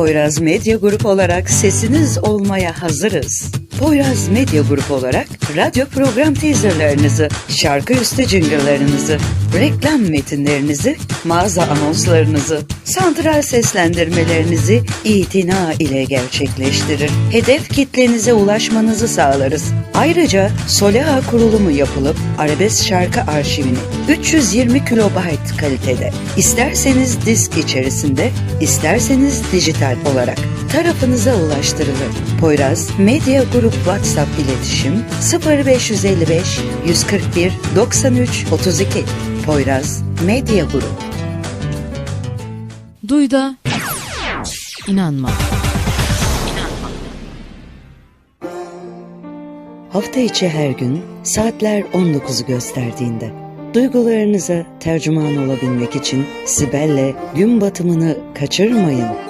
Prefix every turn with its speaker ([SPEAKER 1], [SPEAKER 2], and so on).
[SPEAKER 1] Poyraz Medya Grup olarak sesiniz olmaya hazırız. Poyraz Medya Grup olarak radyo program teaserlarınızı, şarkı üstü jingle'larınızı, reklam metinlerinizi, mağaza anonslarınızı, santral seslendirmelerinizi itina ile gerçekleştirir. Hedef kitlenize ulaşmanızı sağlarız. Ayrıca Soleha kurulumu yapılıp arabesk şarkı arşivini 320 kilobayt kalitede, isterseniz disk içerisinde, isterseniz dijital olarak tarafınıza ulaştırılır. Poyraz Medya Grup WhatsApp iletişim 0555 141 93 32 Poyraz Medya Grup
[SPEAKER 2] Duy da inanma.
[SPEAKER 1] Hafta içi her gün saatler 19'u gösterdiğinde duygularınıza tercüman olabilmek için Sibel'le gün batımını kaçırmayın.